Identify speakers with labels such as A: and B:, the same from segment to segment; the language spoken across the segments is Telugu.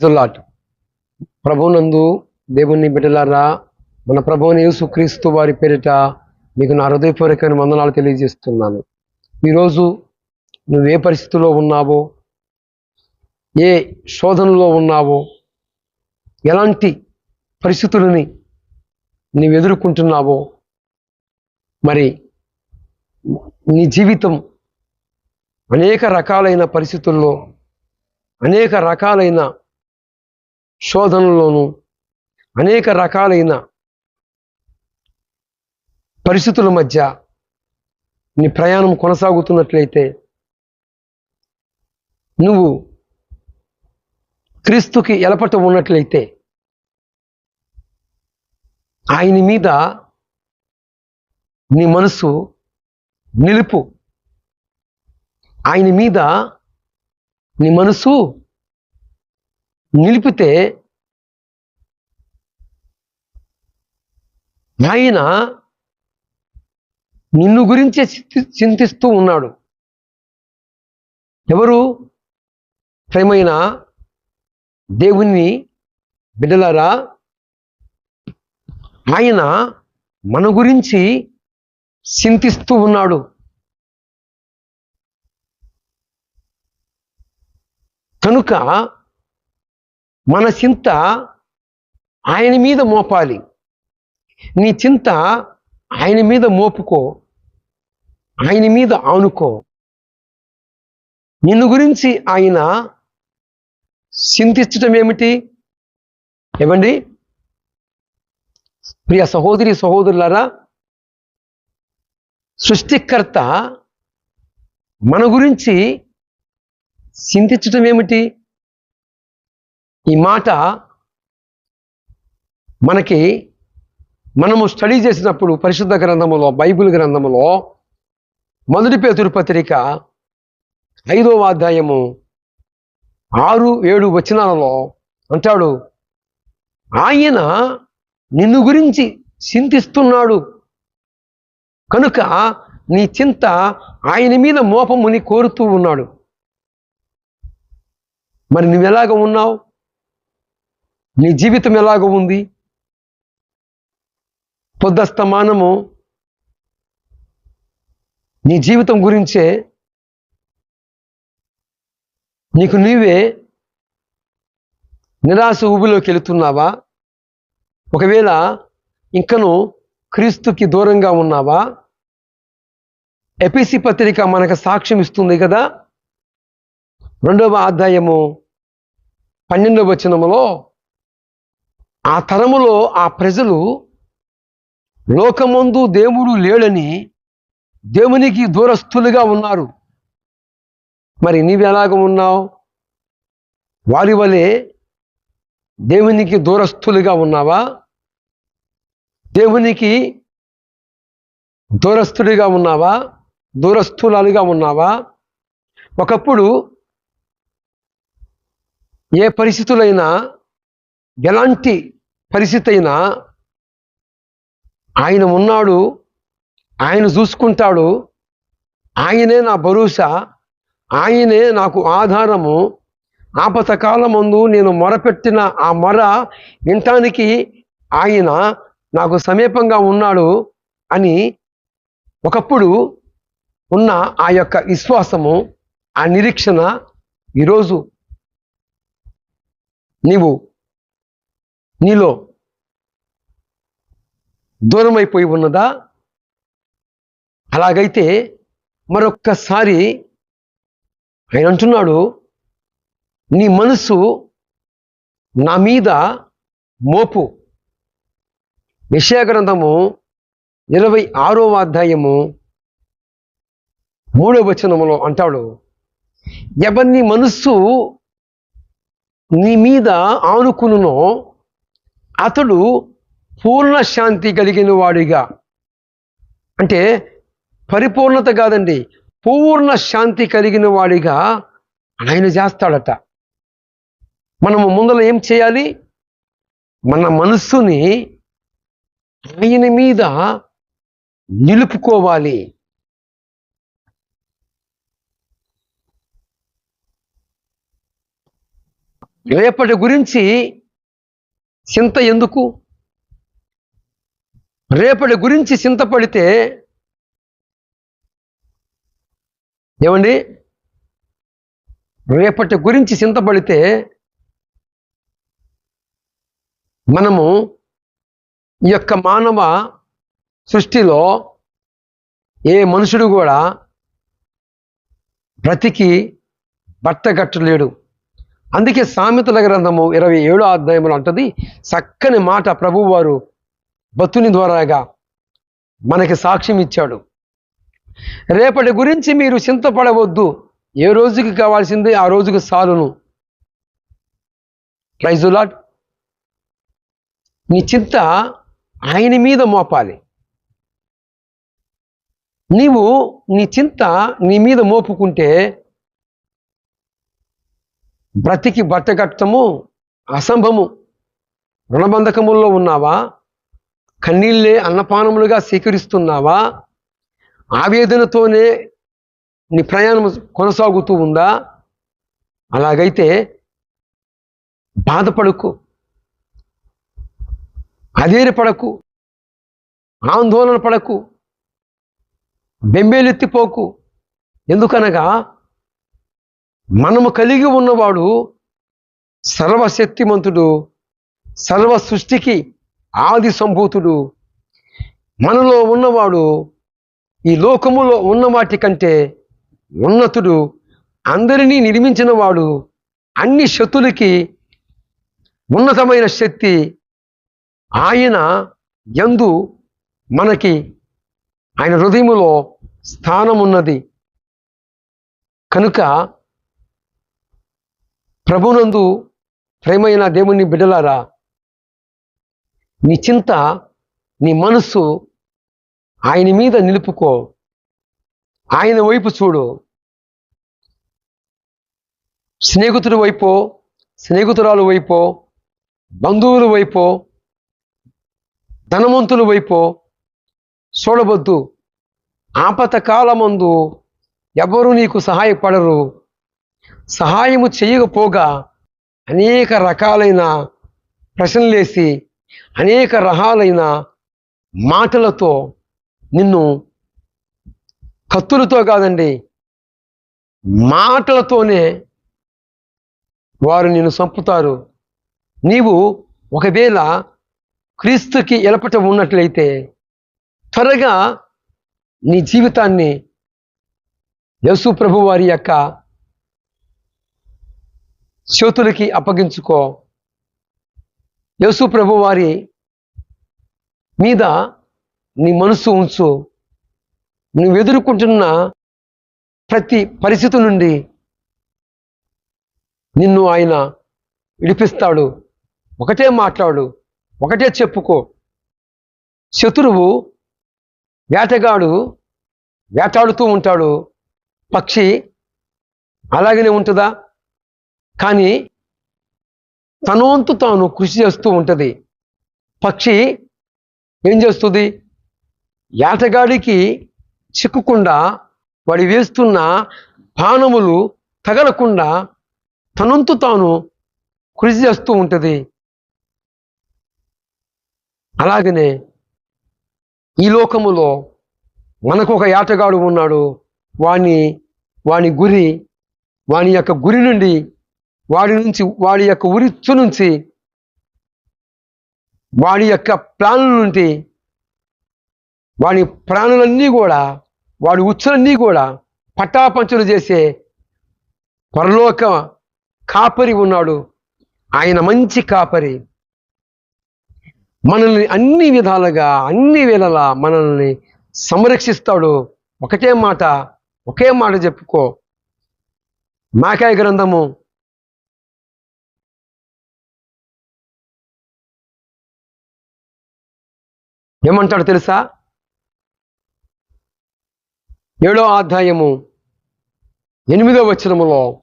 A: జుల్లాట్ ప్రభునందు దేవుణ్ణి బిడ్డలారా మన ప్రభువుని యేసుక్రీస్తు వారి పేరిట మీకు నా హృదయపూర్వకమైన వందనాలు తెలియజేస్తున్నాను. ఈరోజు నువ్వు ఏ పరిస్థితిలో ఉన్నావో ఏ శోధనలో ఉన్నావో ఎలాంటి పరిస్థితులని నీవు ఎదుర్కొంటున్నావో మరి నీ జీవితం అనేక రకాలైన పరిస్థితుల్లో అనేక రకాలైన శోధనలోనూ అనేక రకాలైన పరిస్థితుల మధ్య నీ ప్రయాణం కొనసాగుతున్నట్లయితే నువ్వు క్రీస్తుకి ఎలపట ఉన్నట్లయితే ఆయన మీద నీ మనసు నిలుపు. ఆయన మీద నీ మనసు నిలిపితే ఆయన నిన్ను గురించే చింతిస్తూ ఉన్నాడు. ఎవరు? ప్రేమైన దేవుణ్ణి బిడ్డలారా ఆయన మన గురించి చింతిస్తూ ఉన్నాడు. కనుక మన చింత ఆయన మీద మోపాలి. నీ చింత ఆయన మీద మోపుకో. ఆయన మీద ఆనుకో. నిన్ను గురించి ఆయన చింతించటం ఏమిటి? ఏమండి? ప్రియ సహోదరి సహోదరులారా సృష్టికర్త మన గురించి చింతించటం ఏమిటి? ఈ మాట మనకి మనము స్టడీ చేసినప్పుడు పరిశుద్ధ గ్రంథములో బైబిల్ గ్రంథములో మొదటి పేతురు పత్రిక ఐదవ అధ్యాయము ఆరు ఏడు వచనాలలో అంటాడు ఆయన నిన్ను గురించి చింతిస్తున్నాడు. కనుక నీ చింత ఆయన మీద మోపముని కోరుతూ ఉన్నాడు. మరి నువ్వు ఎలాగ ఉన్నావు? నీ జీవితం ఎలాగ ఉంది? పొద్దస్తమానము నీ జీవితం గురించే నీకు నీవే నిరాశ ఊబిలోకి వెళుతున్నావా? ఒకవేళ ఇంకను క్రీస్తుకి దూరంగా ఉన్నావా? ఎపిసి పత్రిక మనకు సాక్ష్యం ఇస్తుంది కదా? రెండవ అధ్యాయము పన్నెండవ వచనములో ఆ తరములో ఆ ప్రజలు లోకమందు దేవుడు లేడని దేవునికి దూరస్తులుగా ఉన్నారు. మరి నీవు ఎలాగ ఉన్నావు? వారి వలె దేవునికి దూరస్తులుగా ఉన్నావా? దేవునికి దూరస్తుడిగా ఉన్నావా? దూరస్థులాలుగా ఉన్నావా? ఒకప్పుడు ఏ పరిస్థితులైనా ఎలాంటి పరిస్థితి అయినా ఆయన ఉన్నాడు ఆయన చూసుకుంటాడు ఆయనే నా భరోసా ఆయనే నాకు ఆధారము. ఆపత కాలమందు నేను మొరపెట్టిన ఆ మొర వినటానికి ఆయన నాకు సమీపంగా ఉన్నాడు అని ఒకప్పుడు ఉన్న ఆ యొక్క విశ్వాసము ఆ నిరీక్షణ ఈరోజు నీవు నీలో దూరమైపోయి ఉన్నదా? అలాగైతే మరొక్కసారి ఆయన అంటున్నాడు నీ మనసు నా మీద మోపు. విషయగ్రంథము గ్రంథము ఇరవై ఆరవ అధ్యాయము మూడో వచనములో అంటాడు ఎవరిని మనస్సు నీ మీద ఆనుకునునో అతడు పూర్ణ శాంతి కలిగిన వాడిగా. అంటే పరిపూర్ణత కాదండి పూర్ణ శాంతి కలిగిన వాడిగా ఆయన చేస్తాడట. మనము ముందర ఏం చేయాలి? మన మనస్సుని ఆయన మీద నిలుపుకోవాలి. రేపటి గురించి చింత ఎందుకు? రేపటి గురించి చింతపడితే ఏమండి? రేపటి గురించి చింతపడితే మనము ఈ యొక్క మానవ సృష్టిలో ఏ మనుషుడు కూడా బ్రతికి బట్టగట్టలేడు. అందుకే సామెతల గ్రంథము ఇరవై ఏడో అధ్యాయంలో అంటది చక్కని మాట ప్రభువారు బతుని ద్వారాగా మనకి సాక్ష్యం ఇచ్చాడు. రేపటి గురించి మీరు చింతపడవద్దు ఏ రోజుకి కావాల్సింది ఆ రోజుకి సాలును. ప్రైజులాట్ నీ చింత ఆయన మీద మోపాలి. నీవు నీ చింత నీ మీద మోపుకుంటే బ్రతికి బట్టగట్టము అసంభము రుణబంధకముల్లో ఉన్నావా? కన్నీళ్ళే అన్నపానములుగా స్వీకరిస్తున్నావా? ఆవేదనతోనే నీ ప్రయాణం కొనసాగుతూ ఉందా? అలాగైతే బాధపడకు. అధైర్యపడకు. ఆందోళన పడకు. బెంబేలెత్తిపోకు. ఎందుకనగా మనము కలిగి ఉన్నవాడు సర్వశక్తిమంతుడు సర్వ సృష్టికి ఆది సంభూతుడు. మనలో ఉన్నవాడు ఈ లోకములో ఉన్న వాటి కంటే ఉన్నతుడు అందరినీ నిర్మించిన వాడు అన్ని శక్తులకి ఉన్నతమైన శక్తి ఆయన యందు మనకి ఆయన హృదయములో స్థానం ఉన్నది కనుక ప్రభునందు ప్రేమైన దేవుని బిడ్డలారా నీ చింత నీ మనస్సు ఆయన మీద నిలుపుకో. ఆయన వైపు చూడు. స్నేహితుడి వైపో స్నేహితురాలు వైపో బంధువుల వైపో ధనవంతుల వైపో చూడవద్దు. ఆపత కాలమందు ఎవరు నీకు సహాయపడరు. సహాయము చేయకపోగా అనేక రకాలైన ప్రశ్నలేసి అనేక రకాలైన మాటలతో నిన్ను కత్తులతో కాదండి మాటలతోనే వారు నిన్ను చంపుతారు. నీవు ఒకవేళ క్రీస్తుకి ఎలపట ఉన్నట్లయితే త్వరగా నీ జీవితాన్ని యేసు ప్రభు వారి యొక్క చేతులకి అప్పగించుకో. యేసు ప్రభు వారి మీద నీ మనసు ఉంచు. నువ్వు ఎదుర్కొంటున్న ప్రతి పరిస్థితి నుండి నిన్ను ఆయన విడిపిస్తాడు. ఒకటే మాట్లాడు ఒకటే చెప్పుకో. శత్రువు వేటగాడు వేటాడుతూ ఉంటాడు. పక్షి అలాగనే ఉంటుందా? కానీ తనవంతు తాను కృషి చేస్తూ ఉంటుంది. పక్షి ఏం చేస్తుంది? ఏటగాడికి చిక్కకుండా వాడి వేస్తున్న బాణములు తగలకుండా తనంతు తాను కృషి చేస్తూ ఉంటుంది. అలాగనే ఈ లోకములో మనకు ఒక ఆటగాడు ఉన్నాడు. వాని వాని గురి వాని యొక్క గురి నుండి వాడి నుంచి వాడి యొక్క ఉరిచ్చు నుంచి వాడి యొక్క ప్రాణుల నుండి వాడి ప్రాణులన్నీ కూడా వాడి ఉచ్చులన్నీ కూడా పట్టాపంచులు చేసే పరలోక కాపరి ఉన్నాడు. ఆయన మంచి కాపరి. మనల్ని అన్ని విధాలుగా అన్ని వేళలా మనల్ని సంరక్షిస్తాడు. ఒకటే మాట ఒకే మాట చెప్పుకో. మాకాయ గ్రంథము ఏమంటాడు తెలుసా? ఏడో అధ్యాయము ఎనిమిదో వచనములో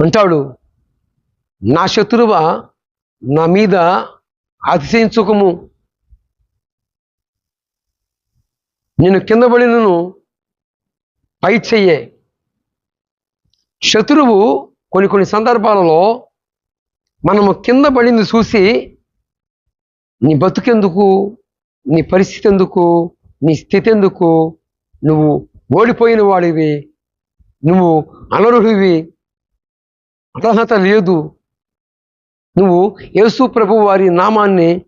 A: అంటాడు నా శత్రువ నా మీద అతిశయించుకము. నేను కింద పడినను పై చెయ్యే శత్రువు కొన్ని కొన్ని సందర్భాలలో మనము కింద పడింది చూసి నీ బతుకెందుకు? నీ పరిస్థితి ఎందుకు నీ స్థితి ఎందుకు నువ్వు ఓడిపోయిన వాడివి. నువ్వు అనర్హుడివి అర్హత లేదు. నువ్వు యేసు ప్రభు వారి నామాన్ని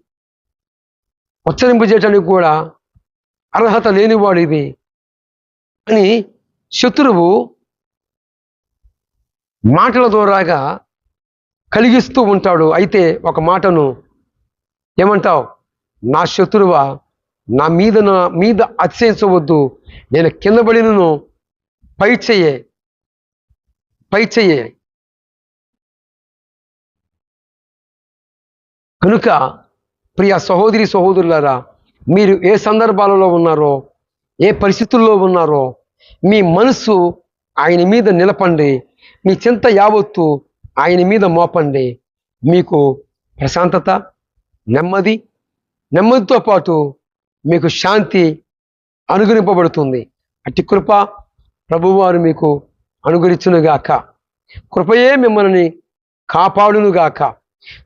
A: ఉచ్చరింపజేయటానికి కూడా అర్హత లేనివాడివి అని శత్రువు మాటల ద్వారాగా కలిగిస్తూ ఉంటాడు. అయితే ఒక మాటను ఏమంటావు? నా శత్రువా నా మీద నా మీద అతిశయించవద్దు. నేను కింద పడినను పై చెయ్యే పై చెయ్యే కనుక ప్రియ సహోదరి సహోదరులారా మీరు ఏ సందర్భాలలో ఉన్నారో ఏ పరిస్థితుల్లో ఉన్నారో మీ మనసు ఆయన మీద నిలపండి. మీ చింత యావత్తు ఆయన మీద మోపండి. మీకు ప్రశాంతత నెమ్మది నెమ్మదితో పాటు మీకు శాంతి అనుగ్రహింపబడుతుంది. అట్టి కృప ప్రభువారు మీకు అనుగ్రహించునుగాక. కృపయే మిమ్మల్ని కాపాడునుగాక.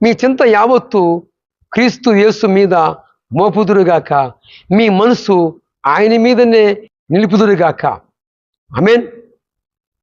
A: మీ చింత యావత్తు క్రీస్తు యేసు మీద మోపుదురుగాక. మీ మనసు ఆయన మీదనే నిలుపుదురుగాక. మీన్